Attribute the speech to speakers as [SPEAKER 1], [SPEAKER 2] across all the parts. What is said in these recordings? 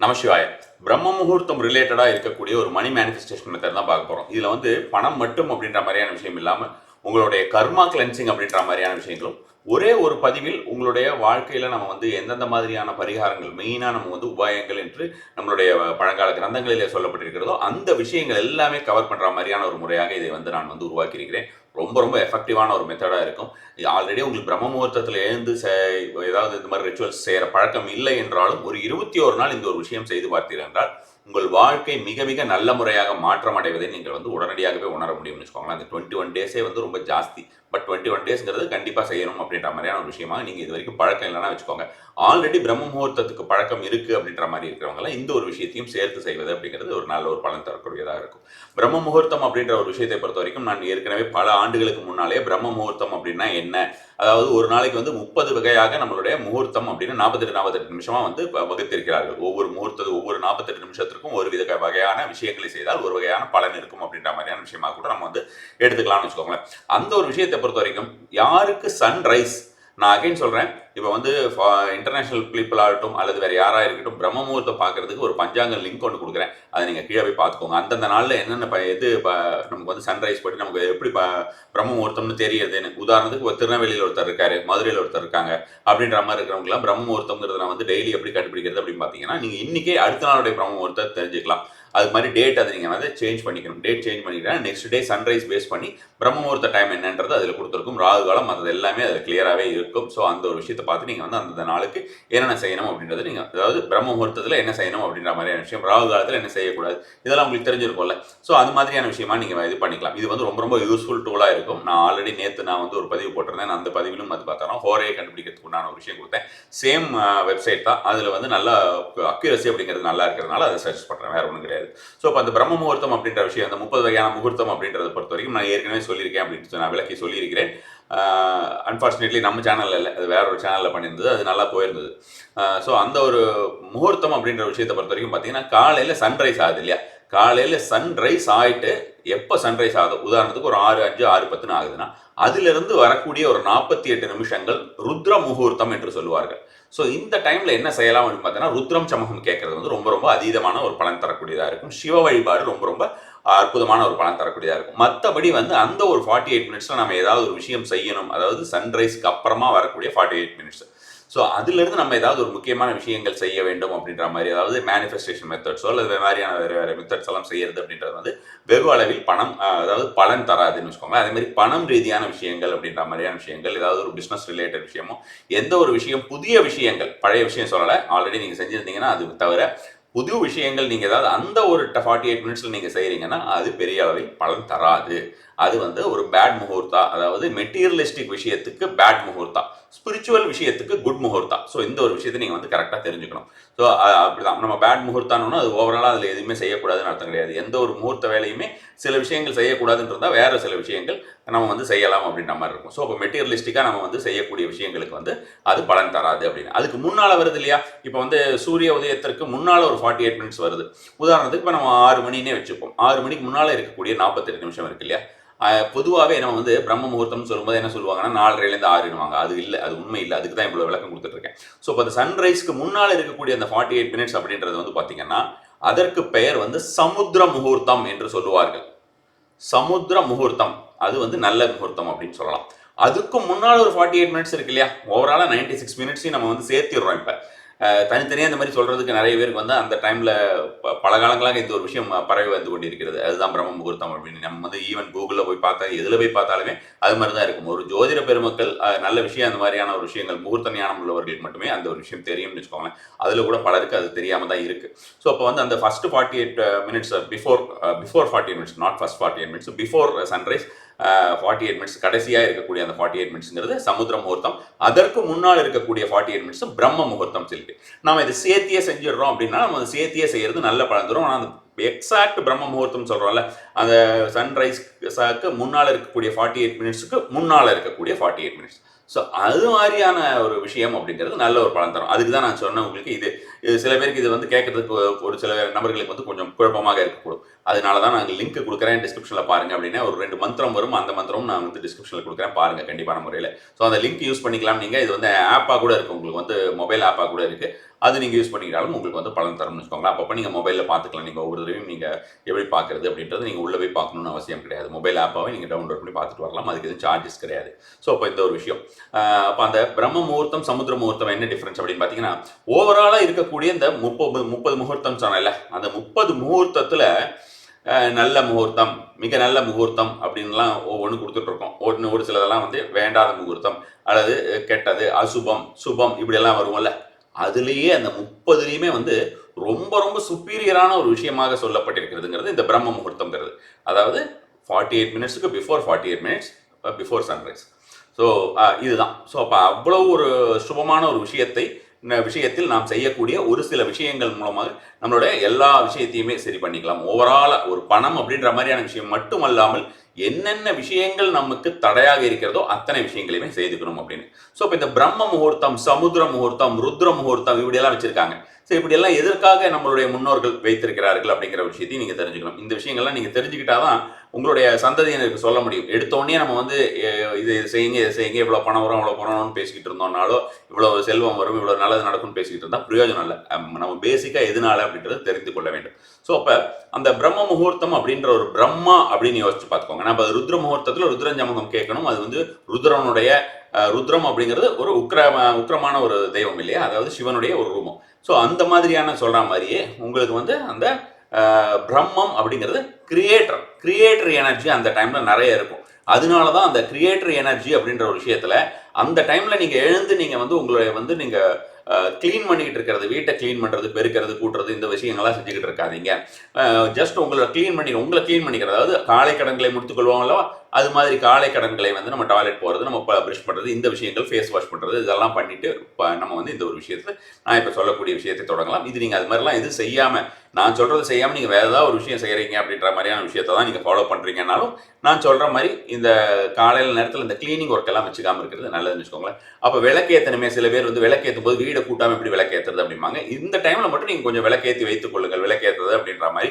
[SPEAKER 1] நமசிவாய. பிரம்ம முகூர்த்தம் ரிலேட்டடாக இருக்கக்கூடிய ஒரு மணி மேனிஃபெஸ்டேஷன் மெத்தட் தான் பார்க்க போகிறோம் இதில் வந்து பணம் மட்டும் அப்படின்ற மாதிரியான விஷயம் இல்லாமல் உங்களுடைய கர்மா கிளென்சிங் அப்படின்ற மாதிரியான விஷயங்களும் ஒரே ஒரு பதிவில் உங்களுடைய வாழ்க்கையில் நம்ம வந்து எந்தெந்த மாதிரியான பரிகாரங்கள் மெயினாக நம்ம வந்து உபாயங்கள் என்று நம்மளுடைய பழங்கால கிரந்தங்களிலே சொல்லப்பட்டிருக்கிறதோ அந்த விஷயங்கள் எல்லாமே கவர் பண்ணுற மாதிரியான ஒரு முறையாக இதை வந்து நான் வந்து உருவாக்கியிருக்கிறேன். ரொம்ப ரொம்ப எஃபெக்டிவான ஒரு மெத்தடாக இருக்கும். ஆல்ரெடி உங்களுக்கு பிரம்ம முகூர்த்தத்தில் எழுந்து ஏதாவது இந்த மாதிரி ரிச்சுவல்ஸ் செய்கிற பழக்கம் இல்லை என்றாலும் ஒரு இருபத்தி ஒரு நாள் இந்த ஒரு விஷயம் செய்து பார்த்தீர்கள் என்றால் உங்கள் வாழ்க்கை மிக மிக நல்ல முறையாக மாற்றம் அடைவதை நீங்கள் வந்து உடனடியாகவே உணர முடியும்னு வச்சுக்கோங்களேன். அந்த டுவெண்ட்டி ஒன் டேஸே வந்து ரொம்ப ஜாஸ்தி. பட் டுவெண்ட்டி ஒன் டேஸ்ங்கிறது கண்டிப்பாக செய்யணும் அப்படின்ற மாதிரியான ஒரு விஷயமா நீங்கள் இது வரைக்கும் பழக்கம் இல்லைன்னா வச்சுக்கோங்க. ஆல்ரெடி பிரம்ம முகூர்த்தத்துக்கு பழக்கம் இருக்குது அப்படின்ற மாதிரி இருக்கிறவங்கலாம் இந்த ஒரு விஷயத்தையும் சேர்த்து செய்வது அப்படிங்கிறது ஒரு நல்ல ஒரு பலன் தரக்கூடியதாக இருக்கும். பிரம்ம முகூர்த்தம் அப்படின்ற ஒரு விஷயத்தை பொறுத்த வரைக்கும் நான் ஏற்கனவே பல ஆண்டுகளுக்கு முன்னாலே பிரம்ம முகூர்த்தம் அப்படின்னா என்ன? அதாவது ஒரு நாளைக்கு வந்து முப்பது வகையாக நம்மளுடைய முகூர்த்தம் அப்படின்னு நாற்பத்தெட்டு நாற்பத்தெட்டு நிமிஷமாக வந்து வகுத்திருக்கிறார்கள். ஒவ்வொரு முகூர்த்தது ஒவ்வொரு நாற்பத்தெட்டு நிமிஷத்திற்கும் ஒரு வித வகையான விஷயங்களை செய்தால் ஒரு வகையான பலன் இருக்கும் அப்படின்ற மாதிரியான விஷயமா கூட நம்ம வந்து எடுத்துக்கலாம்னு வச்சுக்கோங்களேன். அந்த ஒரு விஷயத்தை பொறுத்த வரைக்கும் யாருக்கு சன்ரைஸ் நான் அகைன் சொல்றேன் இப்போ வந்து இன்டர்நேஷ்னல் பீப்புள் ஆகட்டும் அல்லது வேற யாரா இருக்கட்டும் பிரம்ம முகூர்த்தம் பார்க்குறதுக்கு ஒரு பஞ்சாங்க லிங்க் ஒன்று கொடுக்குறேன். அதை நீங்க கீழே போய் பார்த்துக்கோங்க. அந்தந்த நாளில் என்னென்ன ப- இது ப- நமக்கு வந்து சன்ரைஸ் படி நமக்கு எப்படி ப- பிரம்ம முகூர்த்தம்னு தெரியுதுன்னு. உதாரணத்துக்கு ஒரு திருநெல்வேலியில் ஒருத்தர் இருக்காரு மதுரையில் ஒருத்தர் இருக்காங்க. அப்படின்ற மாதிரி இருக்கிறவங்களாம் பிரம்ம முகூர்த்தங்கிறத நான் வந்து டெய்லி எப்படி கண்டுபிடிக்கிறது அப்படின்னு பார்த்தீங்கன்னா நீங்கள் இன்னைக்கே அடுத்த நாளுடைய பிரம்ம முகூர்த்தத்தை தெரிஞ்சுக்கலாம். அது மாதிரி டேட் அதை நீங்கள் வந்து சேஞ்ச் பண்ணிக்கணும். டேட் சேஞ்ச் பண்ணிக்கிட்டா நெக்ஸ்ட் டே சன்ரைஸ் பேஸ் பண்ணி பிரம்ம முகூர்த்த டைம் என்னன்றது அதில் கொடுத்துருக்கும். ராகு காலம் அது எல்லாமே அதில் கிளியராகவே இருக்கும். ஸோ அந்த ஒரு விஷயத்தை பார்த்து நீங்கள் வந்து அந்த நாளுக்கு என்னென்ன செய்யணும் அப்படின்றது நீங்கள் அதாவது பிரம்ம முகூர்த்தத்தில் என்ன செய்யணும் அப்படின்ற மாதிரியான விஷயம் ராகு காலத்தில் என்ன செய்யக்கூடாது இதெல்லாம் உங்களுக்கு தெரிஞ்சிருக்கும்ல. ஸோ அது மாதிரியான விஷயமா நீங்கள் இது பண்ணிக்கலாம். இது வந்து ரொம்ப ரொம்ப யூஸ்ஃபுல் டூலாக இருக்கும். நான் ஆல்ரெடி நேற்று நான் வந்து ஒரு பதிவு போட்டிருந்தேன். அந்த பதிவிலும் அது பார்த்தாலும் ஹோரையை கண்டுபிடிக்கிறதுக்கு உண்டான ஒரு விஷயம் கொடுத்தேன். சேம் வெப்சைட் தான். அதில் வந்து நல்லா அக்யூரசி அப்படிங்கிறது நல்லா இருக்கிறதுனால அதை சர்ச் பண்ணுறேன் வேறு ஒன்றும் கிடையாது. ஸோ இப்போ அந்த பிரம்ம முகூர்த்தம் அப்படின்ற விஷயம் அந்த முப்பது வகையான முகூர்த்தம் அப்படின்றத பொறுத்த வரைக்கும் நான் ஏற்கனவே சொல்லியிருக்கேன் அப்படின்னு நான் விளக்கி சொல்லியிருக்கிறேன். அன்ஃபார்ச்சுனேட்லி நம்ம சேனலில் இல்லை. அது வேற ஒரு சேனலில் பண்ணியிருந்தது. அது நல்லா போயிருந்தது. ஸோ அந்த ஒரு முகூர்த்தம் அப்படின்ற விஷயத்தை பொறுத்த வரைக்கும் பார்த்தீங்கன்னா காலையில் சன்ரைஸ் ஆகுது இல்லையா? காலையில் சன்ரைஸ் ஆகிட்டு எப்போ சன்ரைஸ் ஆகுது? உதாரணத்துக்கு ஒரு ஆறு அஞ்சு ஆறு பத்துன்னு ஆகுதுன்னா அதிலிருந்து வரக்கூடிய ஒரு நாற்பத்தி எட்டு நிமிஷங்கள் ருத்ர முகூர்த்தம் என்று சொல்லுவார்கள். ஸோ இந்த டைமில் என்ன செய்யலாம் அப்படின்னு பார்த்தீங்கன்னா ருத்ரம் சமகம் கேட்கறது வந்து ரொம்ப ரொம்ப அதீதமான ஒரு பலன் தரக்கூடியதாக இருக்கும். சிவ வழிபாடு ரொம்ப ரொம்ப அற்புதமான ஒரு பலன் தரக்கூடியதாக இருக்கும். மற்றபடி வந்து அந்த ஒரு ஃபார்ட்டி எயிட் மினிட்ஸில் நம்ம ஏதாவது ஒரு விஷயம் செய்யணும். அதாவது சன்ரைஸ்க்கு அப்புறமா வரக்கூடிய ஃபார்ட்டி எயிட் மினிட்ஸ் ஸோ அதிலிருந்து நம்ம ஏதாவது ஒரு முக்கியமான விஷயங்கள் செய்ய வேண்டும் அப்படின்ற மாதிரி அதாவது மேனிஃபெஸ்டேஷன் மெத்தட்ஸோ அல்லது வேறு மாதிரியான வேறு வேறு மெத்தட்ஸ் எல்லாம் செய்யறது அப்படின்றது வந்து வெகு அளவில் பணம் அதாவது பலன் தராதுன்னு வச்சுக்கோங்க அதே மாதிரி பணம் ரீதியான விஷயங்கள் அப்படின்ற மாதிரியான விஷயங்கள் ஏதாவது ஒரு பிஸ்னஸ் ரிலேட்டட் விஷயமோ எந்த ஒரு விஷயம் புதிய விஷயங்கள் பழைய விஷயம் சொல்லலை ஆல்ரெடி நீங்கள் செஞ்சுருந்தீங்கன்னா அது தவிர புது விஷயங்கள் நீங்கள் ஏதாவது அந்த ஒரு ஃபார்ட்டி எயிட் மினிட்ஸில் நீங்கள் செய்கிறீங்கன்னா அது பெரிய அளவில் பலன் தராது. அது வந்து ஒரு பேட் முகூர்த்தா அதாவது மெட்டீரியலிஸ்டிக் விஷயத்துக்கு பேட் முகூர்த்தா. ஸ்பிரிச்சுவல் விஷயத்துக்கு குட் முகூர்த்தா. ஸோ இந்த ஒரு விஷயத்தை நீங்கள் வந்து கரெக்டாக தெரிஞ்சுக்கணும். ஸோ அப்படிதான். நம்ம பேட் முகூர்த்தானோன்னா அது ஓவராலாக அதில் எதுவுமே செய்யக்கூடாதுன்னு அர்த்தம் கிடையாது. எந்த ஒரு முகூர்த்த வேலையுமே சில விஷயங்கள் செய்யக்கூடாதுன்றதா வேறு சில விஷயங்கள் நம்ம வந்து செய்யலாம் அப்படின்ற மாதிரி இருக்கும். ஸோ இப்போ மெட்டீரியலிஸ்டிக்காக நம்ம வந்து செய்யக்கூடிய விஷயங்களுக்கு வந்து அது பலன் தராது அப்படின்னு. அதுக்கு முன்னால் வருது இல்லையா? இப்போ வந்து சூரிய உதயத்திற்கு முன்னால் ஒரு ஃபார்ட்டி எயிட் மினிட்ஸ் வருது. உதாரணத்துக்கு இப்போ நம்ம ஆறு மணினே வச்சுப்போம். ஆறு மணிக்கு முன்னால் இருக்கக்கூடிய நாற்பத்தெட்டு நிமிஷம் இருக்கு இல்லையா? பொதுவாகவே நம்ம வந்து பிரம்ம முகூர்த்தம்னு சொல்லும்போது என்ன சொல்லுவாங்கன்னா நாலரைலேருந்து ஆறுனுவாங்க அது இல்லை அது உண்மை இல்லை. அதுக்கு தான் இவ்வளோ விளக்கம் கொடுத்துட்ருக்கேன். ஸோ இப்போ அந்த சன்ரைஸ்க்கு முன்னால் இருக்கக்கூடிய அந்த ஃபார்ட்டி எயிட் மினிட்ஸ் அப்படின்றது வந்து பார்த்தீங்கன்னா அதற்கு பெயர் வந்து சமுத்திர முகூர்த்தம் என்று சொல்லுவார்கள். சமுத்திர முகூர்த்தம். அது வந்து நல்ல முகூர்த்தம் அப்படின்னு சொல்லலாம். அதுக்கும் முன்னால் ஒரு ஃபார்ட்டி எயிட் மினிட்ஸ் இருக்கு இல்லையா? ஓவராலாக நைன்டி சிக்ஸ் மினிட்ஸையும் நம்ம வந்து சேர்த்திடுறோம் இப்போ. தனித்தனியாக இந்த மாதிரி சொல்கிறதுக்கு நிறைய பேருக்கு வந்து அந்த டைமில் பல காலங்களாக இந்த ஒரு விஷயம் பரவி வந்து கொண்டிருக்கிறது. அதுதான் பிரம்ம முகூர்த்தம் அப்படின்னு. நம்ம வந்து ஈவன் கூகுளில் போய் பார்த்தா எதில் போய் பார்த்தாலுமே அது மாதிரி தான் இருக்கும். ஒரு ஜோதிட பெருமக்கள் நல்ல விஷயம் அந்த மாதிரியான ஒரு விஷயங்கள் முகூர்த்த ஞானம் உள்ளவர்களுக்கு மட்டுமே அந்த ஒரு விஷயம் தெரியும்னு வச்சுக்கோங்களேன். அதில் கூட பலருக்கு அது தெரியாமல் தான் இருக்குது ஸோ அப்போ வந்து அந்த first forty eight minutes before before forty eight minutes not first forty eight minutes before sunrise forty eight minutes கடைசியாக இருக்கக்கூடிய அந்த ஃபார்ட்டி எயிட் மினிட்ஸ்ங்கிறது சமுத்திர முகூர்த்தம். அதற்கு முன்னால் இருக்கக்கூடிய ஃபார்ட்டி எயிட் மினிட்ஸ் பிரம்ம முகூர்த்தம் சொல்லிட்டு. நம்ம இது சேர்த்தியே செஞ்சிடுறோம் அப்படின்னா நம்ம அதை சேர்த்தியே செய்கிறது நல்ல பலன் தரும். ஆனால் அந்த எக்ஸாக்ட் பிரம்ம முகூர்த்தம் சொல்கிறோம்ல அந்த சன்ரைஸ்க்கு முன்னால் இருக்கக்கூடிய ஃபார்ட்டி எயிட் மினிட்ஸுக்கு முன்னால் இருக்கக்கூடிய ஃபார்ட்டி எயிட் மினிட்ஸ் ஸோ அது மாதிரியான ஒரு விஷயம் அப்படிங்கிறது நல்ல ஒரு பலன் தரும். அதுக்கு தான் நான் சொன்னேன் உங்களுக்கு இது இது சில பேருக்கு இது வந்து கேட்கறதுக்கு ஒரு சில நபர்களுக்கு வந்து கொஞ்சம் குழப்பமாக இருக்கக்கூடும். அதனால தான் நாங்கள் லிங்க் கொடுக்குறேன் டிஸ்கிரிப்ஷனில் பாருங்கள் அப்படின்னா ஒரு ரெண்டு மந்திரம் வரும். அந்த மந்திரம் நான் வந்து டிஸ்கிரிப்ஷனில் கொடுக்குறேன். பாருங்கள் கண்டிப்பான முறையில். ஸோ அந்த லிங்க் யூஸ் பண்ணிக்கலாம் நீங்கள் இது வந்து ஆப்பாக கூட இருக்குது உங்களுக்கு. வந்து மொபைல் ஆப்பாக கூட இருக்குது அது நீங்கள் யூஸ் பண்ணிக்கிட்டாலும் உங்களுக்கு வந்து பலன் தரும்னு வச்சுக்கோங்களேன். அப்பப்போ நீங்கள் மொபைலில் பார்த்துக்கலாம். நீங்கள் ஒவ்வொரு தடவையும் நீங்கள் எப்படி பார்க்குறது அப்படின்றது நீங்கள் உள்ளே போய் பார்க்கணும்னு அவசியம் கிடையாது. மொபைல் ஆப்பாகவே நீங்கள் டவுன்லோட் பண்ணி பார்த்துட்டு வரலாம். அதுக்கு எதுவும் சார்ஜஸ் கிடையாது. ஸோ அப்போ இந்த ஒரு விஷயம். அப்போ அந்த பிரம்ம முகூர்த்தம் சமுத்திர முகூர்த்தம் என்ன டிஃப்ரென்ஸ் அப்படின்னு பார்த்தீங்கன்னா ஓவராலாக இருக்கக்கூடிய இந்த முப்பது முப்பது முகூர்த்தம் சொன்னேன்ல அந்த முப்பது முகூர்த்தத்தில் நல்ல முகூர்த்தம் மிக நல்ல முகூர்த்தம் அப்படின்லாம் ஒவ்வொன்று கொடுத்துட்ருக்கோம் ஒன்று ஒரு சிலதெல்லாம் வந்து வேண்டாத முகூர்த்தம் அல்லது கெட்டது அசுபம் சுபம் இப்படியெல்லாம் வருவோம்ல? அதுலேயே அந்த முப்பதுலேயுமே வந்து ரொம்ப ரொம்ப சுப்பீரியரான ஒரு விஷயமாக சொல்லப்பட்டிருக்கிறதுங்கிறது இந்த பிரம்ம முகூர்த்தங்கிறது அதாவது forty eight மினிட்ஸுக்கு before forty eight minutes before sunrise so இதுதான். ஸோ அப்போ அவ்வளோ ஒரு சுபமான ஒரு விஷயத்தை இந்த விஷயத்தில் நாம் செய்யக்கூடிய ஒரு சில விஷயங்கள் மூலமாக நம்மளுடைய எல்லா விஷயத்தையுமே சரி பண்ணிக்கலாம். ஓவராலாக ஒரு பணம் அப்படின்ற மாதிரியான விஷயம் மட்டுமல்லாமல் என்னென்ன விஷயங்கள் நமக்கு தடையாக இருக்கிறதோ அத்தனை விஷயங்களையுமே செய்துக்கணும் அப்படின்னு. ஸோ இப்போ இந்த பிரம்ம முகூர்த்தம் சமுத்திர முகூர்த்தம் ருத்ர முகூர்த்தம் இப்படியெல்லாம் வச்சிருக்காங்க. ஸோ இப்படியெல்லாம் எதற்காக நம்மளுடைய முன்னோர்கள் வைத்திருக்கிறார்கள் அப்படிங்கிற விஷயத்தையும் நீங்கள் தெரிஞ்சுக்கணும். இந்த விஷயங்கள்லாம் நீங்கள் தெரிஞ்சுக்கிட்டாதான் உங்களுடைய சந்ததியினருக்கு சொல்ல முடியும். எடுத்தோடனே நம்ம வந்து இது செய்யுங்க இதை செய்யுங்க இவ்வளோ பணம் வரும் இவ்வளோ பணம்னு பேசிக்கிட்டு இருந்தோம்னாலோ இவ்வளோ செல்வம் வரும் இவ்வளோ நல்லது நடக்கும்னு பேசிக்கிட்டு இருந்தால் பிரயோஜனம் இல்லை. நம்ம பேசிக்காக எதனால அப்படின்றத தெரிந்து கொள்ள வேண்டும். ஸோ அப்போ அந்த பிரம்ம முகூர்த்தம் அப்படின்ற ஒரு பிரம்மா அப்படின்னு யோசிச்சு பார்த்துக்கோங்க. நம்ம ருத்ர முகூர்த்தத்தில் ருத்ரஞ்சமகம் கேட்கணும். அது வந்து ருத்ரனுடைய ருத்ரம் அப்படிங்கிறது ஒரு உக்ர உக்ரமான ஒரு தெய்வம் இல்லையா? அதாவது சிவனுடைய ஒரு ரூபம். ஸோ அந்த மாதிரியான சொல்கிற மாதிரியே உங்களுக்கு வந்து அந்த பிரம்மம் அப்படிங்கிறது கிரியேட்டர் கிரியேட்டர் எனர்ஜி அந்த டைமில் நிறைய இருக்கும். அதனால தான் அந்த கிரியேட்டர் எனர்ஜி அப்படின்ற ஒரு விஷயத்தில் அந்த டைமில் நீங்கள் எழுந்து நீங்கள் வந்து உங்களுடைய வந்து நீங்கள் க்ளீன் பண்ணிக்கிட்டு இருக்கிறது வீட்டை க்ளீன் பண்ணுறது பெருக்கிறது கூட்டுறது இந்த விஷயங்கள்லாம் செஞ்சுக்கிட்டு இருக்காதீங்க. ஜஸ்ட் உங்களை க்ளீன் பண்ணி உங்களை க்ளீன் பண்ணிக்கிறது. அதாவது காலை கடன்களை முடித்துக்கொள்வோம் அல்லவா? அது மாதிரி காலை கடன்களை வந்து நம்ம டாய்லெட் போகிறது நம்ம ப்ரஷ் பண்ணுறது இந்த விஷயங்கள் ஃபேஸ் வாஷ் பண்ணுறது இதெல்லாம் பண்ணிட்டு நம்ம வந்து இந்த ஒரு விஷயத்தை நான் இப்போ சொல்லக்கூடிய விஷயத்தை தொடங்கலாம். இது நீங்கள் அது மாதிரிலாம் எதுவும் செய்யாமல் நான் சொல்கிறது செய்யாமல் நீங்கள் வேறு ஏதாவது ஒரு விஷயம் செய்கிறீங்க அப்படின்ற மாதிரியான விஷயத்தை தான் நீங்கள் ஃபாலோ பண்ணுறீங்கனாலும் நான் சொல்கிற மாதிரி இந்த காலையில் நேரத்தில் இந்த க்ளீனிங் ஒர்க் எல்லாம் வச்சுக்காமல் இருக்கிறது நல்லதுன்னு வச்சுக்கோங்களேன். அப்போ விளக்கேற்றணுமே சில பேர் வந்து விளக்கேற்றும் போது வீடை கூட்டாமல் எப்படி விளக்கேற்றுறது அப்படிம்பாங்க. இந்த டைமில் மட்டும் நீங்கள் கொஞ்சம் விளக்கேற்றி வைத்துக் கொள்ளுங்கள். விளக்கேற்றுறது அப்படின்ற மாதிரி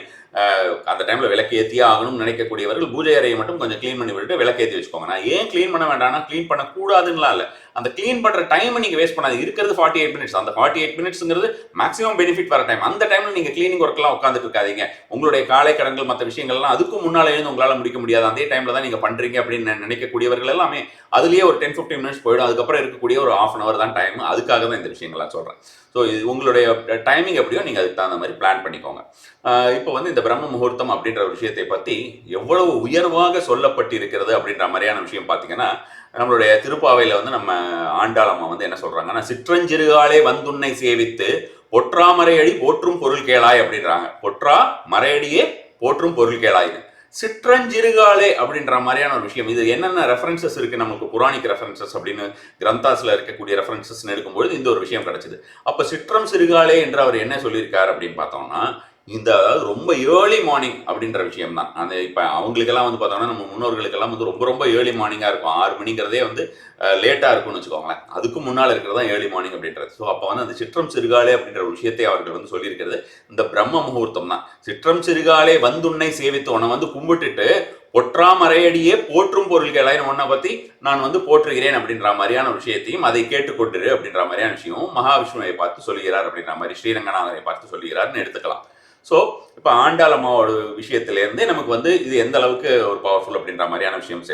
[SPEAKER 1] அந்த டைமில் விளக்கேற்றியே ஆகணும்னு நினைக்கக்கூடியவர்கள் பூஜை அறையை மட்டும் கொஞ்சம் க்ளீன் பண்ணி விட்டுட்டு விளக்கேற்றி வச்சுக்கோங்க. நான் ஏன் க்ளீன் பண்ண வேண்டாம்னா க்ளீன் பண்ணக்கூடாதுன்னா இல்லை. அந்த க்ளீன் பண்ணுற டைமை நீங்கள் வேஸ்ட் பண்ணாது இருக்கிறது ஃபார்ட்டி எயிட் மினிட்ஸ் அந்த ஃபார்ட்டி எயிட் மினிட்ஸ்ங்கிறது மேக்ஸிமம் பெனிஃபிட் வர டைம் அந்த டைமில் நீங்கள் க்ளீனிங் ஒர்க்லாம் உட்காந்துட்டு இருக்காதீங்க. உங்களுடைய காலை கடன்கள் மற்ற விஷயங்கள்லாம் அதுக்கும் முன்னால் இருந்து உங்களால் முடிக்க முடியாது. அதே டைமில் தான் நீங்கள் பண்ணுறீங்க அப்படின்னு நினைக்கக்கூடியவர்கள் எல்லாமே அதுலேயே ஒரு டென் ஃபிஃப்டின் மினிட்ஸ் போயிடும். அதுக்கப்புறம் இருக்கக்கூடிய ஒரு ஆஃப் அன் அவர் தான் டைம் அதுக்காக தான் இந்த விஷயங்கள்லாம் சொல்கிறேன் ஸோ இது உங்களுடைய டைமிங் எப்படியோ நீங்கள் அதுக்கு தகுந்த மாதிரி பிளான் பண்ணிக்கோங்க. இப்போ வந்து இந்த பிரம்ம முகூர்த்தம் அப்படின்ற விஷயத்தை பற்றி எவ்வளவு உயர்வாக சொல்லப்பட்டிருக்கிறது அப்படின்ற மாதிரியான விஷயம் பார்த்தீங்கன்னா நம்மளுடைய திருப்பாவையில் வந்து நம்ம ஆண்டாளம்மா வந்து என்ன சொல்கிறாங்கன்னா சிற்றஞ்சிறுகாலே வந்துன்னை சேவித்து பொற்றா மறையடி போற்றும் பொருள் கேளாய் அப்படின்றாங்க. பொற்றா மறையடியே போற்றும் பொருள் கேளாய்னு சிற்றஞ்சிறுகாலே அப்படின்ற மாதிரியான ஒரு விஷயம். இது என்னென்ன ரெஃபரன்சஸ் இருக்கு? நமக்கு புராணிக் ரெஃபரன்சஸ் அப்படின்னு கிரந்தாஸில் இருக்கக்கூடிய ரெஃபரன்சஸ்ன்னு எடுக்கும்பொழுது இந்த ஒரு விஷயம் கிடச்சிது. அப்போ சிற்றம் சிறுகாலே என்று அவர் என்ன சொல்லியிருக்கார் அப்படின்னு பார்த்தோம்னா இந்த அதாவது ரொம்ப ஏர்லி மார்னிங் அப்படின்ற விஷயம் தான் அந்த இப்போ அவங்களுக்கெல்லாம் வந்து பார்த்தோம்னா நம்ம முன்னோர்களுக்கெல்லாம் வந்து ரொம்ப ரொம்ப ஏர்லி மார்னிங்காக இருக்கும். ஆறு மணிங்கிறதே வந்து லேட்டாக இருக்கும்னு வச்சுக்கோங்களேன். அதுக்கு முன்னால் இருக்கிறது தான் ஏர்லி மார்னிங் அப்படின்றது. ஸோ அப்போ வந்து அந்த சிற்றம் சிறுகாலே அப்படின்ற ஒரு விஷயத்தை அவர்கள் வந்து சொல்லியிருக்கிறது. இந்த பிரம்ம முகூர்த்தம் தான். சிற்றம் சிறுகாலே வந்துன்னை சேவித்து உன்னை வந்து கும்பிட்டுட்டு ஒற்றாமறையடியே போற்றும் பொருள்களை ஒன்றை பற்றி நான் வந்து போற்றுகிறேன் அப்படின்ற மாதிரியான விஷயத்தையும் அதை கேட்டுக்கொண்டிரு அப்படின்ற மாதிரியான விஷயமும் மகாவிஷ்ணுவை பார்த்து சொல்லுகிறார் அப்படின்ற மாதிரி ஸ்ரீரங்கநாதரை பார்த்து சொல்கிறார்னு எடுத்துக்கலாம். ஸோ இப்போ ஆண்டாளம்மாவோட விஷயத்துலேருந்தே நமக்கு வந்து இது எந்த அளவுக்கு ஒரு பவர்ஃபுல் அப்படின்ற மாதிரியான விஷயம்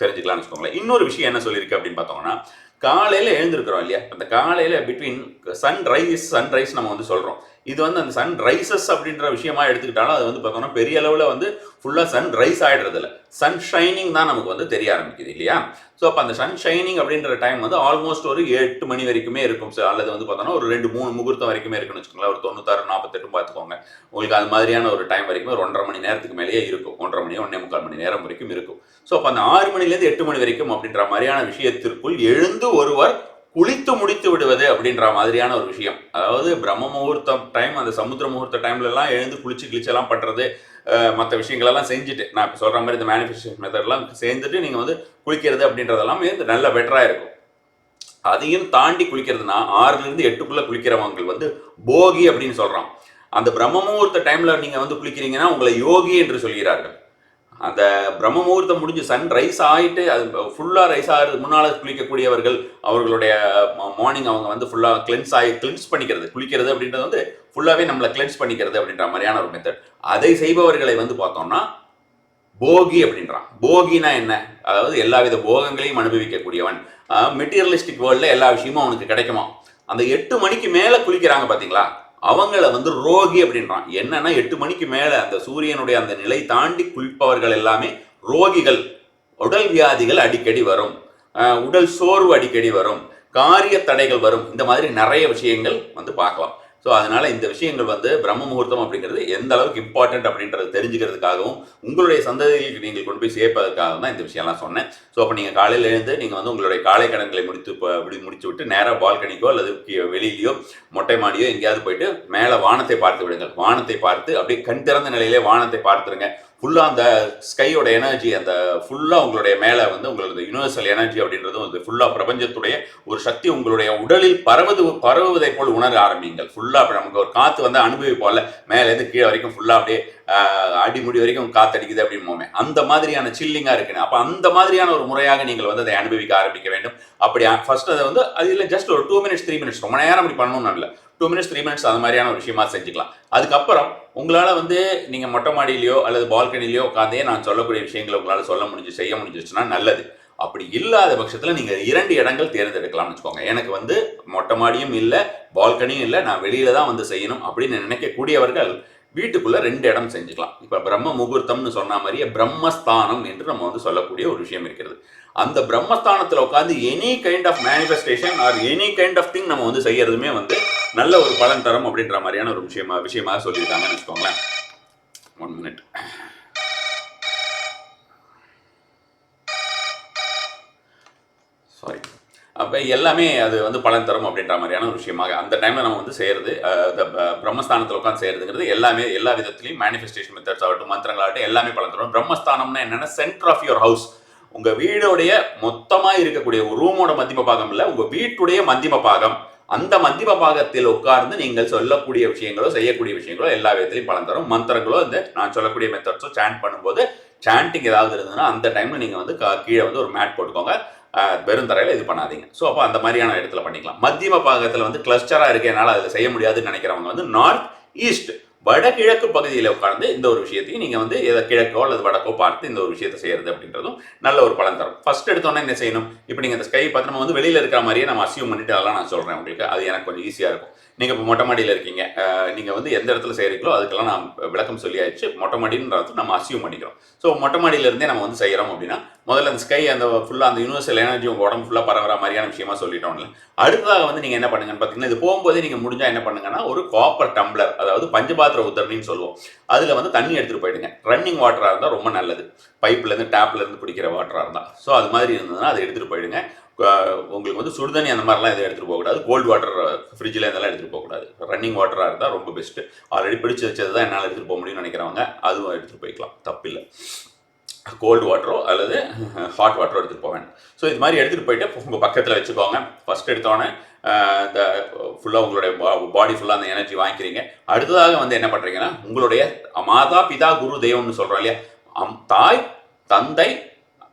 [SPEAKER 1] தெரிஞ்சுக்கலாம்னு வச்சுக்கோங்களேன். இன்னொரு விஷயம் என்ன சொல்லியிருக்கு அப்படின்னு பார்த்தோம்னா காலையில் எழுந்திருக்கிறோம் இல்லையா? அந்த காலையில் பிட்வீன் சன் ரைஸ் சன்ரைஸ் நம்ம வந்து சொல்கிறோம் இது வந்து அந்த சன் ரைசஸ் அப்படின்ற விஷயமா எடுத்துக்கிட்டாலும் அது வந்து பார்த்தோம்னா பெரிய அளவில் வந்து ஃபுல்லாக சன் ரைஸ் ஆகிடுறதில்ல சன் ஷைனிங் தான் நமக்கு வந்து தெரிய ஆரம்பிக்குது இல்லையா? ஸோ அப்போ அந்த சன் ஷைனிங் அப்படின்ற டைம் வந்து ஆல்மோஸ்ட் ஒரு எட்டு மணி வரைக்குமே இருக்கும் சார் அல்லது வந்து பார்த்தோன்னா ஒரு ரெண்டு மூணு முகூர்த்தம் வரைக்குமே இருக்குன்னு வச்சுக்கோங்களேன். ஒரு தொண்ணூத்தாறு நாற்பத்தெட்டும் பார்த்துக்கோங்க. உங்களுக்கு அது மாதிரியான ஒரு டைம் வரைக்கும் ஒரு ஒன்றரை மணி நேரத்துக்கு மேலேயே இருக்கும். ஒன்றரை மணி ஒன்றே முக்கால் மணி நேரம் வரைக்கும் இருக்கும். ஸோ அப்போ அந்த ஆறு மணிலேருந்து எட்டு மணி வரைக்கும் அப்படின்ற மாதிரியான விஷயத்திற்குள் எழுந்து ஒருவர் குளித்து முடித்து விடுவது அப்படின்ற மாதிரியான ஒரு விஷயம். அதாவது பிரம்ம முகூர்த்தம் டைம் அந்த சமுத்திர முகூர்த்த டைம்ல எல்லாம் எழுந்து குளிச்சு கிழிச்செல்லாம் பண்றது மற்ற விஷயங்களெல்லாம் செஞ்சுட்டு நான் இப்போ சொல்ற மாதிரி இந்த மேனிஃபெஸ்டேஷன் மெத்தட்லாம் சேர்ந்துட்டு நீங்கள் வந்து குளிக்கிறது அப்படின்றதெல்லாம் நல்ல பெட்டராக இருக்கும். அதையும் தாண்டி குளிக்கிறதுனா ஆறுல இருந்து எட்டுக்குள்ள குளிக்கிறவங்க வந்து போகி அப்படின்னு சொல்றான். அந்த பிரம்ம முகூர்த்த டைம்ல நீங்க வந்து குளிக்கிறீங்கன்னா உங்களை யோகி என்று சொல்கிறார்கள். அந்த பிரம்ம முகூர்த்தம் முடிஞ்சு சன் ரைஸ் ஆகிட்டு அது ஃபுல்லாக ரைஸ் ஆகிறது முன்னால் குளிக்கக்கூடியவர்கள் அவர்களுடைய மார்னிங் அவங்க வந்து ஃபுல்லாக கிளென்ஸ் ஆகி கிளென்ஸ் பண்ணிக்கிறது. குளிக்கிறது அப்படின்றது வந்து ஃபுல்லாகவே நம்மளை கிளென்ஸ் பண்ணிக்கிறது அப்படின்ற மாதிரியான ஒரு மெத்தட் அதை செய்பவர்களை வந்து பார்த்தோம்னா போகி அப்படின்றான். போகினா என்ன? அதாவது எல்லா வித போகங்களையும் அனுபவிக்கக்கூடியவன். மெட்டீரியலிஸ்டிக் வேர்ல்டில் எல்லா விஷயமும் அவனுக்கு கிடைக்குமா அந்த எட்டு மணிக்கு மேலே குளிக்கிறாங்க பார்த்தீங்களா அவங்கள வந்து ரோகி அப்படின்றான். என்னன்னா எட்டு மணிக்கு மேலே அந்த சூரியனுடைய அந்த நிலை தாண்டி குளிப்பவர்கள் எல்லாமே ரோகிகள் உடல் வியாதிகள் அடிக்கடி வரும். உடல் சோர்வு அடிக்கடி வரும். காரிய தடைகள் வரும். இந்த மாதிரி நிறைய விஷயங்கள் வந்து பார்க்கலாம். ஸோ அதனால் இந்த விஷயங்கள் வந்து பிரம்ம முகூர்த்தம் அப்படிங்கிறது எந்த அளவுக்கு இம்பார்ட்டன்ட் அப்படின்றத தெரிஞ்சுக்கிறதுக்காகவும் உங்களுடைய சந்ததிகளுக்கு நீங்கள் கொண்டு போய் சேர்ப்பதற்காக தான் இந்த விஷயம்லாம் சொன்னேன். ஸோ அப்போ நீங்கள் காலையில் எழுந்து நீங்கள் வந்து உங்களுடைய காலை கடன்களை முடித்து இப்போ அப்படி முடிச்சு விட்டு நேராக பால்கனிக்கோ அல்லது வெளியிலையோ மொட்டை மாடியோ எங்கேயாவது போயிட்டு மேலே வானத்தை பார்த்து விடுங்கள். வானத்தை பார்த்து அப்படியே கண் திறந்த நிலையிலே வானத்தை பார்த்துருங்க. ஃபுல்லாக அந்த ஸ்கையோட எனர்ஜி அந்த ஃபுல்லாக உங்களுடைய மேலே வந்து உங்களோட யுனிவர்சல் எனர்ஜி அப்படின்றதும் வந்து ஃபுல்லாக பிரபஞ்சத்துடைய ஒரு சக்தி உங்களுடைய உடலில் பரவது பரவுவதை போல் உணர ஆரம்பிங்கள் ஃபுல்லாக இப்போ நமக்கு ஒரு காற்று வந்து அனுபவிப்போம்ல மேலேருந்து கீழே வரைக்கும் ஃபுல்லாக அப்படியே அடிமுடி வரைக்கும் காத்தடிக்குது அப்படின்னு அந்த மாதிரியான சில்லிங்காக இருக்குன்னு அப்போ அந்த மாதிரியான ஒரு முறையாக நீங்கள் வந்து அதை அனுபவிக்க ஆரம்பிக்க வேண்டும். அப்படி ஃபர்ஸ்ட் அதை வந்து அது இல்லை ஜஸ்ட் ஒரு டூ மினிட்ஸ் த்ரீ மினிட்ஸ் ரொம்ப நேரம் அப்படி பண்ணணும்னு இல்லை. டூ மினிட்ஸ் த்ரீ மினிட்ஸ் அந்த மாதிரியான ஒரு விஷயமா செஞ்சுக்கலாம். அதுக்கப்புறம் உங்களால் வந்து நீங்கள் மொட்டை மாடியிலையோ அல்லது பால்கனிலையோ உட்காந்தே நான் சொல்லக்கூடிய விஷயங்களை உங்களால் சொல்ல முடிஞ்சு செய்ய முடிஞ்சிச்சுன்னா நல்லது. அப்படி இல்லாத பட்சத்தில் நீங்கள் இரண்டு இடங்கள் தேர்ந்தெடுக்கலாம்னு வச்சுக்கோங்க. எனக்கு வந்து மொட்டை மாடியும் இல்லை பால்கனியும் இல்லை நான் வெளியில தான் வந்து செய்யணும் அப்படின்னு நினைக்கக்கூடியவர்கள் வீட்டுக்குள்ளே ரெண்டு இடம் செஞ்சுக்கலாம். இப்போ பிரம்ம முகூர்த்தம்னு சொன்ன மாதிரியே பிரம்மஸ்தானம் என்று நம்ம வந்து சொல்லக்கூடிய ஒரு விஷயம் இருக்கிறது. அந்த பிரம்மஸ்தானத்தில் உட்காந்து any kind of manifestation or any kind of thing நம்ம வந்து செய்யறதுமே வந்து நல்ல ஒரு பலன் தரும் அப்படின்ற மாதிரியான ஒரு விஷயமா விஷயமாக சொல்லியிருக்காங்கன்னு வச்சுக்கோங்களேன். ஒன் மினிட் சாரி அப்போ எல்லாமே அது வந்து பலன் தரும் அப்படின்ற மாதிரியான ஒரு விஷயமாக அந்த டைமில் நம்ம வந்து செய்கிறது பிரம்மஸ்தானத்தில் உட்காந்து செய்கிறதுங்கிறது எல்லாமே எல்லா விதத்துலையும் மேனிஃபெஸ்டேஷன் மெத்தட்ஸ் ஆகட்டும் மந்திரங்களாகட்டும் எல்லாமே பலன் தரும். பிரம்மஸ்தானம்னா என்னென்னா சென்டர் ஆஃப் யுவர் ஹவுஸ் உங்கள் வீடுடைய மொத்தமாக இருக்கக்கூடிய ஒரு ரூமோட மத்தியம பாகம் இல்லை உங்கள் வீட்டுடைய மத்தியம பாகம். அந்த மத்தியம பாகத்தில் உட்கார்ந்து நீங்கள் சொல்லக்கூடிய விஷயங்களோ செய்யக்கூடிய விஷயங்களோ எல்லா விதத்திலையும் பலன் தரும். மந்திரங்களோ இந்த நான் சொல்லக்கூடிய மெத்தட்ஸோ சாண்ட் பண்ணும்போது சாண்டிங் ஏதாவது இருந்ததுன்னா அந்த டைமில் நீங்கள் வந்து க கீழே வந்து ஒரு மேட் போட்டுக்கோங்க. வெறும் தரையில் இது பண்ணாதீங்க. ஸோ அப்போ அந்த மாதிரியான இடத்துல பண்ணிக்கலாம். மத்தியம பாகத்தில் வந்து கிளஸ்டராக இருக்கு என்னால் அதில் செய்ய முடியாதுன்னு நினைக்கிறவங்க வந்து நார்த் ஈஸ்ட் வடகிழக்கு பகுதியில் உட்கார்ந்து இந்த ஒரு விஷயத்தையும் நீங்கள் வந்து எதை கிழக்கோ அல்லது வடக்கோ பார்த்து இந்த ஒரு விஷயத்தை செய்யறது அப்படின்றதும் நல்ல ஒரு பலன் தரும். ஃபர்ஸ்ட் எடுத்தோன்னே என்ன செய்யணும்? இப்போ நீங்கள் இந்த ஸ்கை பார்த்து நம்ம வந்து வெளியில் இருக்கிற மாதிரியே நம்ம அசியூம் பண்ணிட்டு அதெல்லாம் நான் சொல்கிறேன் உங்களுக்கு. அது எனக்கு கொஞ்சம் ஈஸியாக இருக்கும். நீங்கள் இப்போ மொட்டை மாடியில் இருக்கீங்க. நீங்கள் வந்து எந்த இடத்துல செய்கிறீங்களோ அதுக்கெல்லாம் நான் விளக்கம் சொல்லியாச்சு. மொட்டை மாடின்றது நம்ம அசியூம் பண்ணிக்கிறோம். ஸோ மொட்டை மாடியிலேருந்தே நம்ம வந்து செய்கிறோம் அப்படின்னா முதல்ல அந்த ஸ்கை அந்த ஃபுல்லாக அந்த யூனிவர்சல் எனர்ஜி உங்கள் உடம்பு ஃபுல்லாக பரவுற மாதிரியான விஷயமா சொல்லிட்டோம்ல. அடுத்ததாக வந்து நீங்கள் என்ன பண்ணுங்கன்னு பார்த்தீங்கன்னா இது போகும்போதே நீங்கள் முடிஞ்சால் என்ன பண்ணுங்கன்னா ஒரு காப்பர் டம்ளர் அதாவது பஞ்சபாத்திர உத்தரணின்னு சொல்லுவோம். அதில் வந்து தண்ணி எடுத்துகிட்டு போயிடுங்க. ரன்னிங் வாட்டராக இருந்தால் ரொம்ப நல்லது. பைப்லேருந்து டேப்லேருந்து பிடிக்கிற வாட்டராக இருந்தால் ஸோ அது மாதிரி இருந்ததுன்னா அதை எடுத்துகிட்டு போயிடுங்க. உங்களுக்கு வந்து சுடுதண்ணி அந்த மாதிரிலாம் எதுவும் எடுத்துகிட்டு போகக்கூடாது. கோல்டு வாட்டர் ஃப்ரிட்ஜில் இதெல்லாம் எடுத்துகிட்டு போகக்கூடாது. ரன்னிங் வாட்டராக இருந்தால் ரொம்ப பெஸ்ட்டு ஆல்ரெடி பிடிச்சி வச்சது தான் என்னால் எடுத்துகிட்டு போக முடியும்னு நினைக்கிறவங்க அதுவும் எடுத்துகிட்டு போய்க்கலாம். தப்பில்லை. கோல்டு வாட்டரோ அல்லது ஹாட் வாட்டரோ எடுத்துகிட்டு போவேன் ஸோ இது மாதிரி எடுத்துகிட்டு போயிட்டு உங்கள் பக்கத்தில் வச்சுக்கோங்க. ஃபர்ஸ்ட் எடுத்தோடனே இந்த ஃபுல்லாக உங்களுடைய பாடி ஃபுல்லாக அந்த எனர்ஜி வாங்கிக்கிறீங்க. அடுத்ததாக வந்து என்ன பண்ணுறீங்கன்னா உங்களுடைய மாதா பிதா குரு தெய்வம்னு சொல்கிறோம் இல்லையா? அம் தாய் தந்தை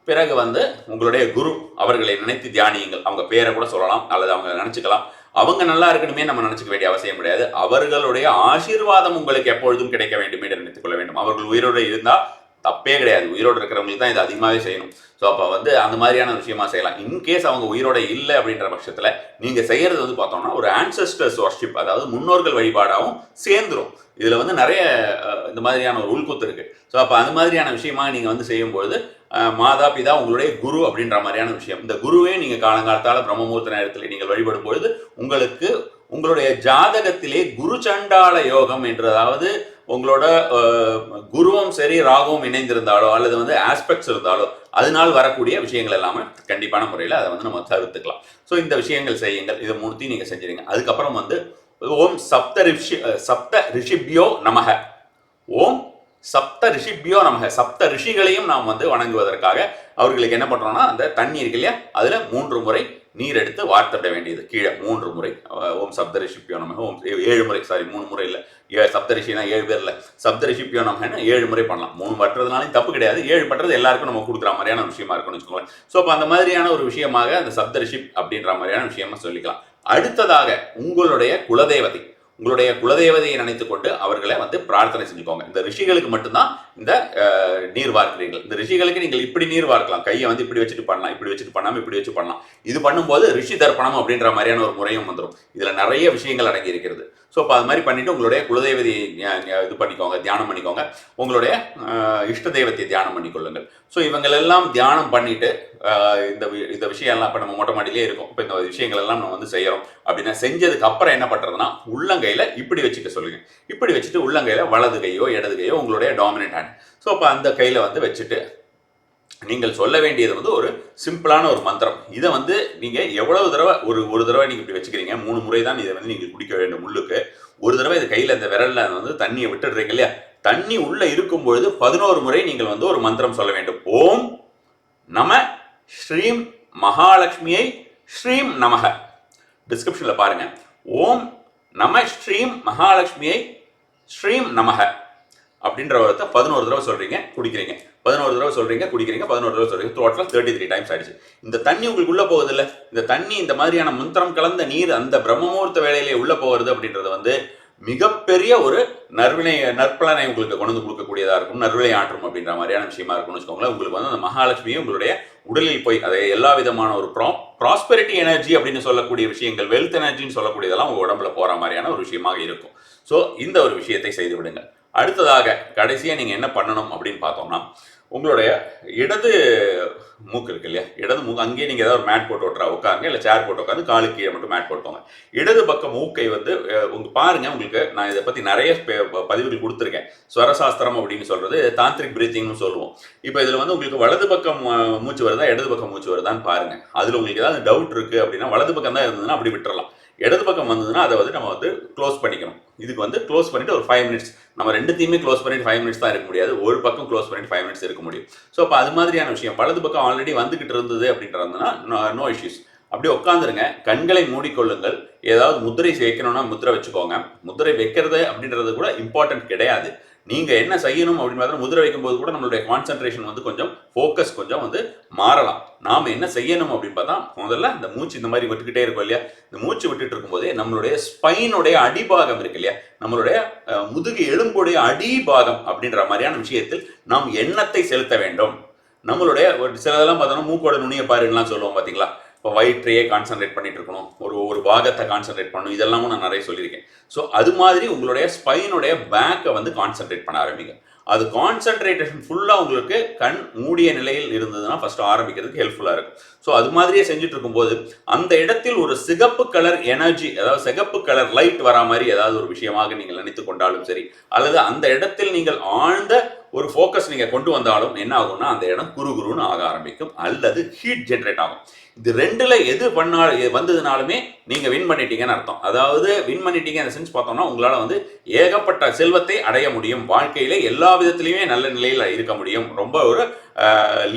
[SPEAKER 1] பிறகு வந்து உங்களுடைய குரு அவர்களை நினைத்து தியானியுங்கள். அவங்க பேரை கூட சொல்லலாம் அல்லது அவங்க நினச்சிக்கலாம். அவங்க நல்லா இருக்கணுமே நம்ம நினச்சிக்க வேண்டிய அவசியம் கிடையாது. அவர்களுடைய ஆசீர்வாதம் உங்களுக்கு எப்பொழுதும் கிடைக்க வேண்டும் என்று நினைத்துக் கொள்ள வேண்டும். அவர்கள் உயிரோடு இருந்தால் தப்பே கிடையாது. உயிரோடு இருக்கிறவங்களுக்கு தான் இது அதிகமாகவே செய்யணும். ஸோ அப்போ வந்து அந்த மாதிரியான விஷயமா செய்யலாம். இன்கேஸ் அவங்க உயிரோட இல்லை அப்படின்ற பட்சத்தில் நீங்கள் செய்கிறது வந்து பார்த்தோம்னா ஒரு ஆன்சஸ்டர்ஸ் வர்ஷிப் அதாவது முன்னோர்கள் வழிபாடாகவும் சேர்ந்துரும். இதில் வந்து நிறைய இந்த மாதிரியான ஒரு உள்குத்து இருக்கு. ஸோ அப்போ அந்த மாதிரியான விஷயமா நீங்கள் வந்து செய்யும்பொழுது மாதா பிதா உங்களுடைய குரு அப்படின்ற மாதிரியான விஷயம். இந்த குருவே நீங்கள் காலங்காலத்தால் பிரம்மமூர்த்த நேரத்தில் நீங்கள் வழிபடும் பொழுது உங்களுக்கு உங்களுடைய ஜாதகத்திலே குரு சண்டால யோகம் என்றதாவது உங்களோட குருவும் சரி ராகுவும் இணைந்திருந்தாலோ அல்லது வந்து ஆஸ்பெக்ட்ஸ் இருந்தாலோ அதனால் வரக்கூடிய விஷயங்கள் எல்லாமே கண்டிப்பான முறையில் அதை வந்து நம்ம தவிர்த்துக்கலாம். ஸோ இந்த விஷயங்கள் செய்யுங்கள். இதை மூணுத்தையும் நீங்கள் செஞ்சிருங்க. அதுக்கப்புறம் வந்து ஓம் சப்த ரிஷி சப்த ரிஷிபியோ நமக. ஓம் சப்த ரிஷிபியோ நமக. சப்த ரிஷிகளையும் நாம் வந்து வணங்குவதற்காக அவர்களுக்கு என்ன பண்ணுறோம்னா அந்த தண்ணி இருக்கு இல்லையா? அதில் மூன்று முறை நீர் எடுத்து வார்த்தட வேண்டியது. கீழே மூன்று முறை. ஓம் ஓம் சப்தரிஷிப்பியோ நமக. ஓம் ஏழு முறை. சாரி மூணு முறை இல்லை. ஏ சப்தரிஷினா ஏழு பேர்ல சப்தரிஷிப்பியோ நமகன்னு ஏழு முறை பண்ணலாம். மூணு பண்றதுனாலும் தப்பு கிடையாது. ஏழு பட்டுறது எல்லாருக்கும் நம்ம கொடுக்குற மாதிரியான விஷயமா இருக்கும்னு வச்சுக்கோங்களேன். ஸோ அப்போ அந்த மாதிரியான ஒரு விஷயமாக அந்த சப்தரிஷிப் அப்படின்ற மாதிரியான விஷயமா சொல்லிக்கலாம். அடுத்ததாக உங்களுடைய குலதேவதை. உங்களுடைய குலதேவதையை நினைத்துக்கொண்டு அவர்களை வந்து பிரார்த்தனை செஞ்சுக்கோங்க. இந்த ரிஷிகளுக்கு மட்டும்தான் இந்த நீர் வார்க்கிறீர்கள். இந்த ரிஷிகளுக்கு நீங்கள் இப்படி நீர் வார்க்கலாம். கையை வந்து இப்படி வச்சுட்டு பண்ணலாம். இப்படி வச்சுட்டு பண்ணாமல் இப்படி வச்சு பண்ணலாம். இது பண்ணும்போது ரிஷி தர்ப்பணம் அப்படின்ற மாதிரியான ஒரு முறையும் வந்துடும் இதில் நிறைய விஷயங்கள் அடங்கி இருக்கிறது. ஸோ அப்போ அது மாதிரி பண்ணிட்டு உங்களுடைய குலதெய்வதி இது பண்ணிக்கோங்க. தியானம் பண்ணிக்கோங்க. உங்களுடைய இஷ்ட தெய்வத்தை தியானம் பண்ணிக்கொள்ளுங்கள். ஸோ இவங்களெல்லாம் தியானம் பண்ணிட்டு இந்த வி- இந்த விஷயம் எல்லாம் இப்போ நம்ம மொட்டை மாடியிலே இருக்கும். இப்போ இந்த விஷயங்கள் எல்லாம் நம்ம வந்து செய்கிறோம் அப்படின்னா செஞ்சதுக்கு அப்புறம் என்ன பண்ணுறதுன்னா உள்ளங்கையில் இப்படி வச்சுக்க சொல்லுங்க. இப்படி வச்சுட்டு உள்ளங்கையில் வலது கையோ இடது கையோ உங்களுடைய டாமினன்ட் ஹேண்ட் ஸோ அப்போ அந்த கையில் வந்து வச்சுட்டு நீங்கள் சொல்ல வேண்டியது வந்து ஒரு சிம்பிளான ஒரு மந்திரம். இதை வந்து நீங்கள் எவ்வளவு தடவை ஒரு ஒரு தடவை நீங்கள் இப்படி வச்சுக்கிறீங்க மூணு முறை தான் இதை வந்து நீங்கள் குடிக்க வேண்டும் உள்ளுக்கு. ஒரு தடவை இது கையில் இந்த விரல்ல வந்து தண்ணியை விட்டுடுறீங்க இல்லையா? தண்ணி உள்ளே இருக்கும் பொழுது பதினோரு முறை நீங்கள் வந்து ஒரு மந்திரம் சொல்ல வேண்டும். ஓம் நம ஸ்ரீம் மகாலட்சுமியை ஸ்ரீம் நமக. டிஸ்கிரிப்ஷன்ல பாருங்க. ஓம் நம ஸ்ரீம் மகாலட்சுமியை ஸ்ரீம் நமக. அப்படின்ற வரத்தை பதினோரு தடவை சொல்றீங்க குடிக்கிறீங்க. பதினோரு தடவை சொல்றீங்க குடிக்கிறீங்க பதினோரு தடவை சொல்றீங்க. டோட்டலாக தேர்ட்டி த்ரீ டைம்ஸ் ஆயிடுச்சு. இந்த தண்ணி உங்களுக்கு உள்ள போகுது இந்த தண்ணி இந்த மாதிரியான முந்திரம் கலந்த நீர் அந்த பிரம்மமுகூர்த்த வேலையிலே உள்ள போகிறது அப்படின்றது வந்து மிகப்பெரிய ஒரு நற்வினை நற்பலனை உங்களுக்கு கொண்டு வந்து இருக்கும். நற்வினை ஆற்றும் அப்படின்ற மாதிரியான விஷயமா இருக்கும்னு வச்சுக்கோங்களேன். உங்களுக்கு வந்து அந்த மகாலட்சுமியும் உங்களுடைய உடலில் போய் அதை எல்லா விதமான ஒரு ப்ரா ப்ராஸ்பெரிட்டி எனர்ஜி அப்படின்னு சொல்லக்கூடிய விஷயங்கள் வெல்த் எனர்ஜின்னு சொல்லக்கூடியதெல்லாம் உங்கள் உடம்புல போகிற மாதிரியான ஒரு விஷயமாக இருக்கும். ஸோ இந்த ஒரு விஷயத்தை செய்து விடுங்கள். அடுத்ததாக கடைசியாக நீங்கள் என்ன பண்ணணும் அப்படின்னு பார்த்தோம்னா உங்களுடைய இடது மூக்கு இருக்கு இல்லையா? இடது மூக்கு அங்கேயே நீங்கள் ஏதாவது ஒரு மேட் போட்டு விட்றா உட்காருங்க. இல்லை சேர் போட்டு உட்காந்து காலுக்கு கீழே மட்டும் மேட் போட்டுவாங்க இடது பக்கம் மூக்கை வந்து உங்கள் உங்க பாருங்க உங்களுக்கு நான் இதை பற்றி நிறைய ப- பதிவுகள் கொடுத்துருக்கேன். ஸ்வரசாஸ்திரம் அப்படின்னு சொல்றது தாந்திரிக் பிரீத்திங்னு சொல்லுவோம். இப்போ இதில் வந்து உங்களுக்கு வலது பக்கம் மூச்சு வருதா இடது பக்கம் மூச்சு வருதான்னு பாருங்க. அதில் உங்களுக்கு ஏதாவது டவுட் இருக்கு அப்படின்னா வலது பக்கம் தான் இருந்ததுன்னா அப்படி விட்டுறலாம். இடது பக்கம் வந்ததுன்னா அதை வந்து நம்ம வந்து க்ளோஸ் பண்ணிக்கணும். இதுக்கு வந்து க்ளோஸ் பண்ணிட்டு ஒரு ஃபைவ் மினிட்ஸ் நம்ம ரெண்டுத்தையுமே க்ளோஸ் பண்ணிட்டு ஃபைவ் மினிட்ஸ் தான் இருக்க முடியாது. ஒரு பக்கம் க்ளோஸ் பண்ணிட்டு ஃபைவ் மினிட்ஸ் இருக்க முடியும். ஸோ அப்போ அது மாதிரியான விஷயம். வலது பக்கம் ஆல்ரெடி வந்துகிட்டு இருந்தது அப்படின்றதுனா நோ இஷ்யூஸ் அப்படியே உட்காந்துருங்க கண்களை மூடிக்கொள்ளுங்கள். ஏதாவது முத்திரை வைக்கணும்னா முத்திரை வச்சுக்கோங்க. முத்திரை வைக்கிறது அப்படின்றது கூட இம்பார்ட்டன்ட் கிடையாது. நீங்கள் என்ன செய்யணும் அப்படின்னு பார்த்தா முதிரை வைக்கும்போது கூட நம்மளுடைய கான்சன்ட்ரேஷன் வந்து கொஞ்சம் ஃபோக்கஸ் கொஞ்சம் வந்து மாறலாம். நாம் என்ன செய்யணும் அப்படின்னு பார்த்தா முதல்ல இந்த மூச்சு இந்த மாதிரி விட்டுக்கிட்டே இருக்கும் இல்லையா? இந்த மூச்சு விட்டுட்டு இருக்கும்போதே நம்மளுடைய ஸ்பைனுடைய அடிபாகம் இருக்கு இல்லையா? நம்மளுடைய முதுகு எலும்புடைய அடிபாகம் அப்படின்ற மாதிரியான விஷயத்தில் நாம் எண்ணத்தை செலுத்த வேண்டும். நம்மளுடைய ஒரு சிலதெல்லாம் பார்த்தோம்னா மூக்கோட நுனிய பாருங்கலாம் சொல்லுவோம் பார்த்தீங்களா? இப்போ வயிற்றையே கான்சன்ட்ரேட் பண்ணிட்டு இருக்கணும். ஒரு ஒரு பாகத்தை கான்சன்ட்ரேட் பண்ணணும். இதெல்லாமும் நான் நிறைய சொல்லியிருக்கேன். ஸோ அது மாதிரி உங்களுடைய ஸ்பைனுடைய பேக்கை வந்து கான்சென்ட்ரேட் பண்ண ஆரம்பிங்க. அது கான்சன்ட்ரேட்டேஷன் ஃபுல்லாக உங்களுக்கு கண் மூடிய நிலையில் இருந்ததுன்னா ஃபஸ்ட்டு ஆரம்பிக்கிறதுக்கு ஹெல்ப்ஃபுல்லாக இருக்கும். ஸோ அது மாதிரியே செஞ்சுட்டு இருக்கும்போது அந்த இடத்தில் ஒரு சிகப்பு கலர் எனர்ஜி அதாவது சிகப்பு கலர் லைட் வரா மாதிரி ஏதாவது ஒரு விஷயமாக நீங்கள் நினைத்து கொண்டாலும் சரி அல்லது அந்த இடத்தில் நீங்கள் ஆழ்ந்த ஒரு ஃபோக்கஸ் நீங்கள் கொண்டு வந்தாலும் என்ன ஆகும்னா அந்த இடம் குறுகுருன்னு ஆக ஆரம்பிக்கும். அல்லது ஹீட் ஜென்ரேட் ஆகும். இது ரெண்டுல எது பண்ணா வந்ததுனாலுமே நீங்க வின் பண்ணிட்டீங்கன்னு அர்த்தம். அதாவது வின் பண்ணிட்டீங்க அந்த சென்ஸ் பார்த்தோம்னா உங்களால வந்து ஏகப்பட்ட செல்வத்தை அடைய முடியும். வாழ்க்கையில எல்லா விதத்திலையுமே நல்ல நிலையில் இருக்க முடியும். ரொம்ப ஒரு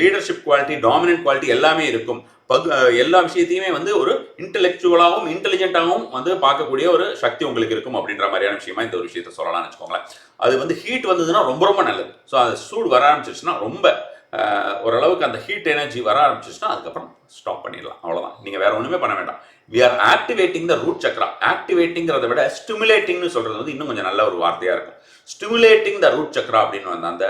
[SPEAKER 1] லீடர்ஷிப் குவாலிட்டி டாமினன்ட் குவாலிட்டி எல்லாமே இருக்கும். பகு எல்லா விஷயத்தையுமே வந்து ஒரு இன்டெலெக்சுவலாகவும் இன்டெலிஜென்ட்டாகவும் வந்து பார்க்கக்கூடிய ஒரு சக்தி உங்களுக்கு இருக்கும் அப்படின்ற மாதிரியான விஷயமா இந்த ஒரு விஷயத்த சொல்லலாம்னு வச்சுக்கோங்களேன். அது வந்து ஹீட் வந்ததுன்னா ரொம்ப ரொம்ப நல்லது. ஸோ அது சூடு வர ஆரம்பிச்சிருச்சுன்னா ரொம்ப ஓரளவுக்கு அந்த ஹீட் எனர்ஜி வர ஆரம்பிச்சிச்சுன்னா அதுக்கப்புறம் ஸ்டாப் பண்ணிடலாம். அவ்வளோதான் நீங்கள் வேறு ஒன்றுமே பண்ண வேண்டாம். We are activating the root chakra ஆக்டிவேட்டிங்கிறத விட ஸ்டிமுலேட்டிங்னு சொல்கிறது வந்து இன்னும் கொஞ்சம் நல்ல ஒரு வார்த்தையாக இருக்கும். ஸ்டிமுலேட்டிங் த ரூட் சக்ரா அப்படின்னு வந்து அந்த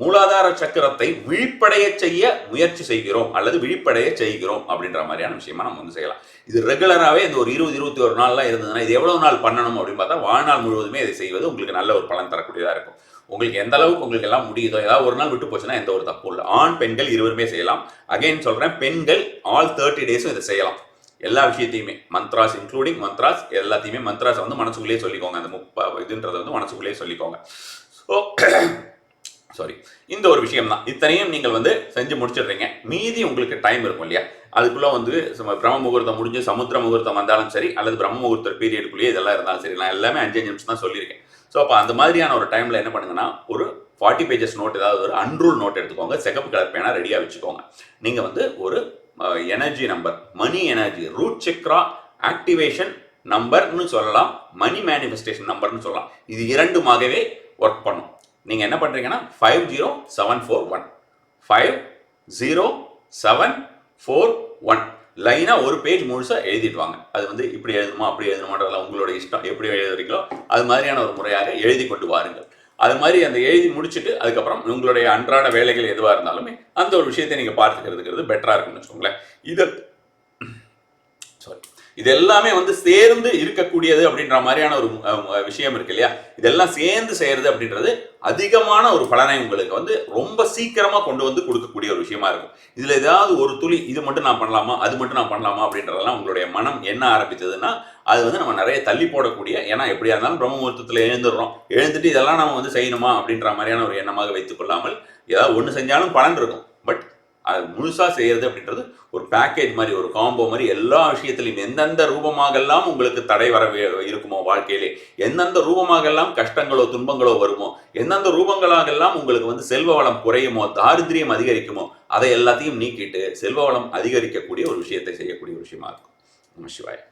[SPEAKER 1] மூலாதார சக்கரத்தை விழிப்படைய செய்ய முயற்சி செய்கிறோம் அல்லது விழிப்படைய செய்கிறோம் அப்படின்ற மாதிரியான விஷயமா நம்ம வந்து செய்யலாம். இது ரெகுலராகவே இந்த ஒரு இருபது இருபத்தி ஒரு நாள்லாம் இருந்ததுன்னா இது எவ்வளவு நாள் பண்ணணும் அப்படின்னு பார்த்தா வாழ்நாள் முழுவதுமே இதை செய்வது உங்களுக்கு நல்ல ஒரு பலன் தரக்கூடியதாக இருக்கும். உங்களுக்கு எந்த அளவுக்கு உங்களுக்கு எல்லாம் முடியுதோ ஏதாவது ஒரு நாள் விட்டு போச்சுன்னா எந்த ஒரு தப்பும் இல்லை. ஆண் பெண்கள் இருவருமே செய்யலாம். அகைன் சொல்கிறேன் பெண்கள் ஆல் தேர்ட்டி டேஸும் இதை செய்யலாம். எல்லா விஷயத்தையுமே மந்த்ராஸ் இன்க்ளூடிங் மந்த்ராஸ் எல்லாத்தையுமே மந்த்ராஸ் வந்து மனசுக்குள்ளேயே சொல்லிக்கோங்க. அந்த முப்ப இதுன்றதை வந்து மனசுக்குள்ளேயே சொல்லிக்கோங்க. ஸோ சாரி இந்த ஒரு விஷயம் தான் இத்தனையும் நீங்கள் வந்து செஞ்சு முடிச்சிடுறீங்க. மீதி உங்களுக்கு டைம் இருக்கும் இல்லையா? அதுக்குள்ளே வந்து பிரம்ம முகூர்த்தம் முடிஞ்சு சமுத்திர முகூர்த்தம் வந்தாலும் சரி அல்லது பிரம்ம முகூர்த்த பீரியடுக்குள்ளேயே இதெல்லாம் இருந்தாலும் சரி நான் எல்லாமே அஞ்சு அஞ்சு நிமிஷம் தான் சொல்லியிருக்கேன். ஸோ அப்போ அந்த மாதிரியான ஒரு டைமில் என்ன பண்ணுங்கன்னா ஒரு ஃபார்ட்டி பேஜஸ் நோட் ஏதாவது ஒரு அன்ரூல் நோட் எடுத்துக்கோங்க. சிகப்பு கலர் பேனா ரெடியாக வச்சுக்கோங்க. நீங்கள் வந்து ஒரு energy number money energy root chakra activation நம்பர்னு சொல்லலாம். மணி மேனிஃபெஸ்டேஷன் நம்பர்னு சொல்லலாம். இது இரண்டுமாகவே ஒர்க் பண்ணும். நீங்கள் என்ன பண்ணுறீங்கன்னா five zero seven four one five zero seven four one லைனாக ஒரு பேஜ் முழுசாக எழுதிட்டு வாங்க. அது வந்து இப்படி எழுதுமா அப்படி எழுதணுமான்றதெல்லாம் உங்களோட இஷ்டம் எப்படி எழுதுறீங்களோ அது மாதிரியான ஒரு முறையாக எழுதி கொண்டு வாருங்கள். அது மாதிரி அந்த எழுதி முடிச்சுட்டு அதுக்கப்புறம் உங்களுடைய அன்றாட வேலைகள் எதுவாக இருந்தாலுமே அந்த ஒரு விஷயத்தை நீங்கள் பார்த்துக்கிறதுங்கிறது பெட்டராக இருக்கும்னு வச்சுக்கோங்களேன். இதை இது எல்லாமே வந்து சேர்ந்து இருக்கக்கூடியது அப்படின்ற மாதிரியான ஒரு விஷயம் இருக்கு இல்லையா? இதெல்லாம் சேர்ந்து செய்யறது அப்படின்றது அதிகமான ஒரு பலனை உங்களுக்கு வந்து ரொம்ப சீக்கிரமா கொண்டு வந்து கொடுக்கக்கூடிய ஒரு விஷயமா இருக்கும். இதுல ஏதாவது ஒரு துளி இது மட்டும் நான் பண்ணலாமா? அது மட்டும் நான் பண்ணலாமா? அப்படின்றதெல்லாம் உங்களுடைய மனம் என்ன ஆரம்பிச்சதுன்னா அது வந்து நம்ம நிறைய தள்ளி போடக்கூடிய ஏன்னா எப்படியா இருந்தாலும் பிரம்ம முகூர்த்தத்தில் எழுந்துடுறோம். எழுந்துட்டு இதெல்லாம் நம்ம வந்து செய்யணுமா? அப்படின்ற மாதிரியான ஒரு எண்ணமாக வைத்துக் கொள்ளாமல் ஏதாவது ஒன்று செஞ்சாலும் பலன் இருக்கும். பட் அது முழுசாக செய்கிறது அப்படின்றது ஒரு பேக்கேஜ் மாதிரி ஒரு காம்போ மாதிரி எல்லா விஷயத்துலையும் எந்தெந்த ரூபமாகெல்லாம் உங்களுக்கு தடை வர இருக்குமோ வாழ்க்கையிலே? எந்தெந்த ரூபமாகெல்லாம் கஷ்டங்களோ துன்பங்களோ வருமோ? எந்தெந்த ரூபங்களாகெல்லாம் உங்களுக்கு வந்து செல்வ வளம் குறையுமோ தாரித்ரியம் அதிகரிக்குமோ? அதை எல்லாத்தையும் நீக்கிட்டு செல்வ வளம் அதிகரிக்கக்கூடிய ஒரு விஷயத்தை செய்யக்கூடிய ஒரு விஷயமா இருக்கும். நம்ம சிவாய.